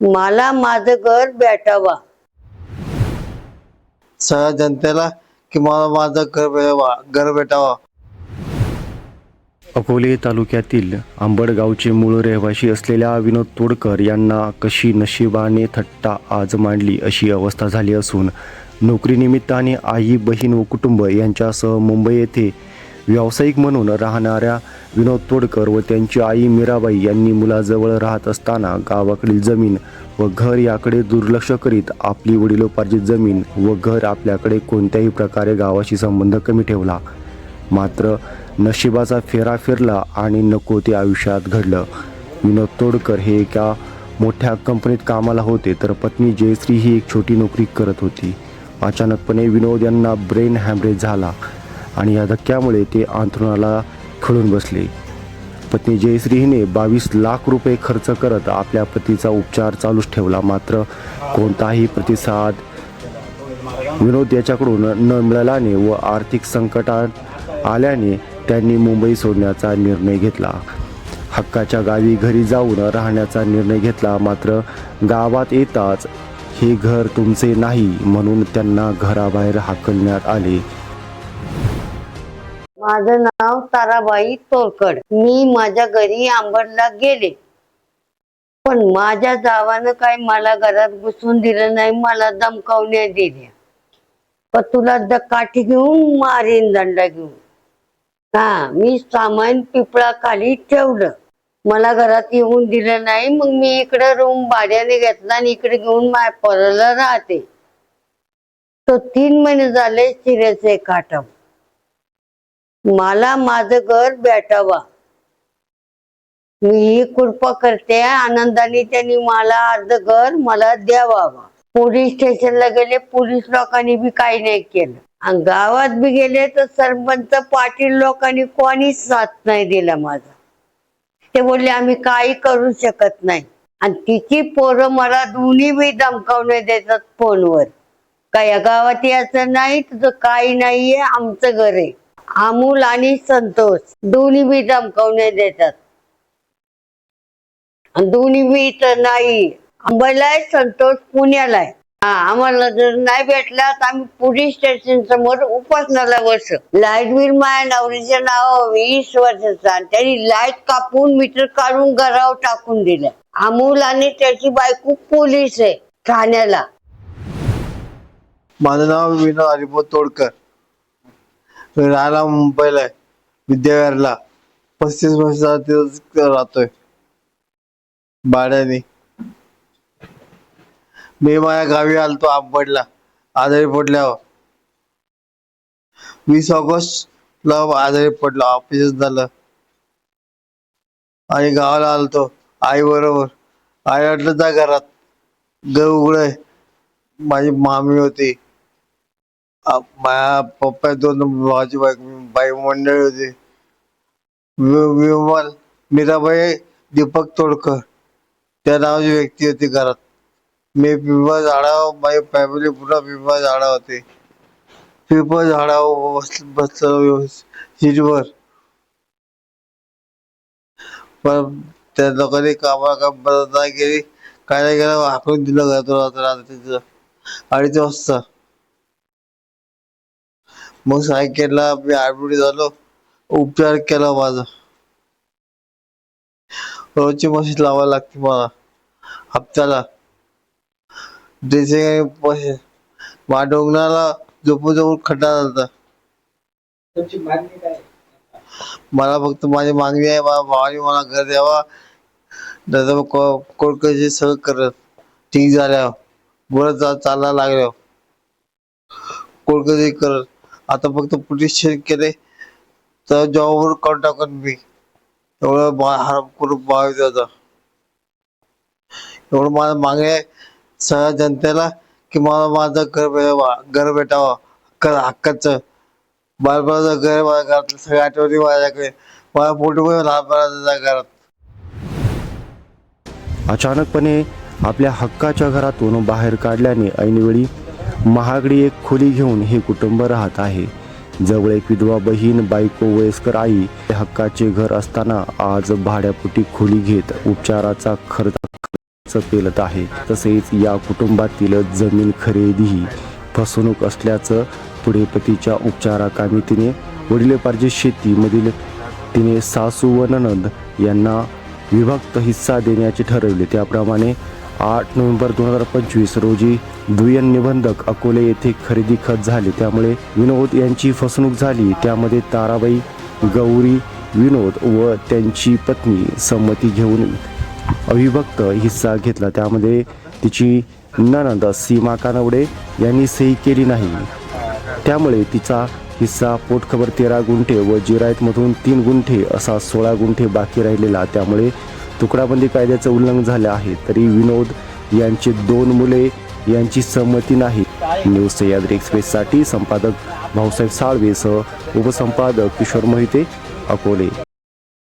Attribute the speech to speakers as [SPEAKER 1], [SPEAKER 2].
[SPEAKER 1] मला माझं घर भेटावा.
[SPEAKER 2] सगळ्या जनतेला की मला माझं घर भेटावा घर भेटावा.
[SPEAKER 3] अकोले तालुक्यातील आंबड गावचे मूळ रहिवासी असलेल्या विनोद तोडकर यांना कशी नशिबाने थट्टा आज मांडली अशी अवस्था झाली असून नोकरीनिमित्ताने आई बहीण व कुटुंब यांच्यासह मुंबई येथे व्यावसायिक म्हणून राहणाऱ्या विनोद तोडकर व त्यांची आई मीराबाई यांनी मुलाजवळ राहत असताना गावाकडील जमीन व घर याकडे दुर्लक्ष करीत आपली वडिलोपार्जित जमीन व घर आपल्याकडे कोणत्याही प्रकारे गावाशी संबंध कमी ठेवला. मात्र नशिबाचा फेरा फिरला आणि नको ते आयुष्यात घडलं. विनोद तोडकर हे एका मोठ्या कंपनीत कामाला होते तर पत्नी जयश्री ही एक छोटी नोकरी करत होती. अचानकपणे विनोद यांना ब्रेन हॅमरेज झाला. आणि या धक्क्यामुळे ते अंथरुणाला खिळून बसले. पत्नी जयश्री हिने बावीस लाख रुपये खर्च करत आपल्या पतीचा उपचार चालूच ठेवला. मात्र कोणताही प्रतिसाद विनोद याच्याकडून न मिळाल्याने व आर्थिक संकटात आल्याने त्यांनी मुंबई सोडण्याचा निर्णय घेतला. हक्काच्या गावी घरी जाऊन राहण्याचा निर्णय घेतला. मात्र गावात येताच हे घर तुमचे नाही म्हणून त्यांना घराबाहेर हाकलण्यात आले.
[SPEAKER 1] माझं नाव ताराबाई तोरकड. मी माझ्या घरी आंबडला गेले. पण माझ्या जावानं काय मला घरात घुसून दिलं नाही मला दमकावण्या दिल्या. पण तुला द- काठी घेऊन मारीन दंडा घेऊन. हा मी सामान पिपळा खाली ठेवलं. मला घरात येऊन दिलं नाही मग मी इकडे रूम भाड्याने घेतला आणि इकडे घेऊन माय परला राहते. तो तीन महिने झाले सिरियस आहे काटम मला माझं घर भेटावा. मी कृपा करते आनंदाने त्यांनी मला अर्ध घर मला द्यावा पोलीस स्टेशनला गेले पोलीस लोकांनी बी काही नाही केलं. आणि गावात बी गेले तर सरपंच पाटील लोकांनी कोणीच साथ नाही दिला माझा. ते बोलले आम्ही काही करू शकत नाही. आणि तिची पोरं मला दोन्ही बी धमकावणे देतात फोनवर. काय या गावात याचं नाही तुझं काही नाहीये आमचं घर आहे. अमूल आणि संतोष. दोन्ही बी धमकावणे देतात. दोन्ही बी तर नाही. अंबरला आहे संतोष पुण्याला आहे. हा आम्हाला जर नाही भेटला तर आम्ही पोलीस स्टेशन समोर उपासनाला बस. लाइट बिल माझ्या नवरीच्या नाव वीस वर्षाचा. आणि त्यांनी लाइट कापून मीटर काढून घरावर टाकून दिलं. अमूल आणि त्याची बायको पोलीस आहे ठाण्याला.
[SPEAKER 2] माझं नाव विनोद हरिभाऊ तोडकर. राहायला मुंबईला. आहे विद्याविहारला पस्तीस वर्ष राहतोय. भाड्याने. मी माझ्या गावी आलतो आंबडला. आजारी पडल्यावर. वीस ऑगस्ट ला आजारी पडलो. ऑफिस झालं. आणि गावाला आलतो. आई बरोबर. आई वाटलं जा घरात. घर उघडय माझी मामी होती. माझ्या पप्पा दोन भावाची बाई बाई मंडळी होती. वि- विमल मीराबाई दीपक तोडकर. त्या नावाची व्यक्ती होती घरात. मी पिंपळ झाडावर माझी फॅमिली पुन्हा पिंपळ झाडा होते. पिंपळ झाडावर बस बसलो सीटवर पण त्या लोकांनी कामा काम बदल नाही केली. काय नाही केलं हाकून दिलं घरातून रात्र रात्रीचं अडीच वाजता मग सायकलला मी ऍडमिट झालो. उपचार केला माझा. रोजची मशीन लावायला लागते मला. हप्त्याला. ड्रेसिंग पैसे माझ्या डोंगराला झोपून झोपून खड्डा झालता. मला फक्त माझी मागणी आहे माझ्या भावाने मला घर द्यावा. दादा मग कोर्टाचे सगळं करत. ठीक झाल्यावर. बरं चा चालायला लागल्यावर. कोर्टाचे करत. आता फक्त पोलीस स्टेशन केले तर जॉबवर कॉल टाकत मी. एवढं बा- हराम करून बाहेर होता. एवढं माझं मागे सगळ्या जनतेला की मला माझं घर भेटावा घर भेटावं हक्क हक्काचं. बालपणाचं घर माझ्या घरातलं सगळ्या आठवणी माझ्याकडे. माझ्या फोटो लहानपणाचा घरात.
[SPEAKER 3] अचानकपणे आपल्या हक्काच्या घरातून बाहेर काढल्याने ऐनवेळी महागडी एक खोली घेऊन हे कुटुंब राहत आहे. जवळ एक विधवा बहीण बायको वयस्कर आई हे हक्काचे घर असताना आज भाड्यापोटी खोली घेत उपचाराचा खर्च पेलत आहे. तसेच या कुटुंबातील जमीन खरेदीही फसवणूक असल्याचं पुढे पतीच्या उपचाराकामी तिने वडिलोपार्जित शेतीमधील तिने सासू व ननद यांना विभक्त हिस्सा देण्याचे ठरवले. त्याप्रमाणे आठ नोव्हेंबर दोन हजार पंचवीस रोजी दुय्यन निबंधक अकोले येथे खरेदी खत झाले. त्यामुळे विनोद यांची फसवणूक झाली. त्यामध्ये ताराबाई गौरी विनोद व त्यांची पत्नी संमती घेऊन अविभक्त हिस्सा घेतला. त्यामध्ये तिची ननंद सीमा कानवडे यांनी सही केली नाही. त्यामुळे तिचा हिस्सा पोटखबर तेरा गुंठे व जिरायतमधून तीन गुंठे असा सोळा गुंठे बाकी राहिलेला. त्यामुळे तुकडाबंदी कायद्याचं उल्लंघन झालं आहे. तरी विनोद यांची दोन मुले यांची सहमती नाही. न्यूज सह्याद्री एक्सप्रेससाठी संपादक भाऊसाहेब साळवेसह उपसंपादक किशोर मोहिते अकोले.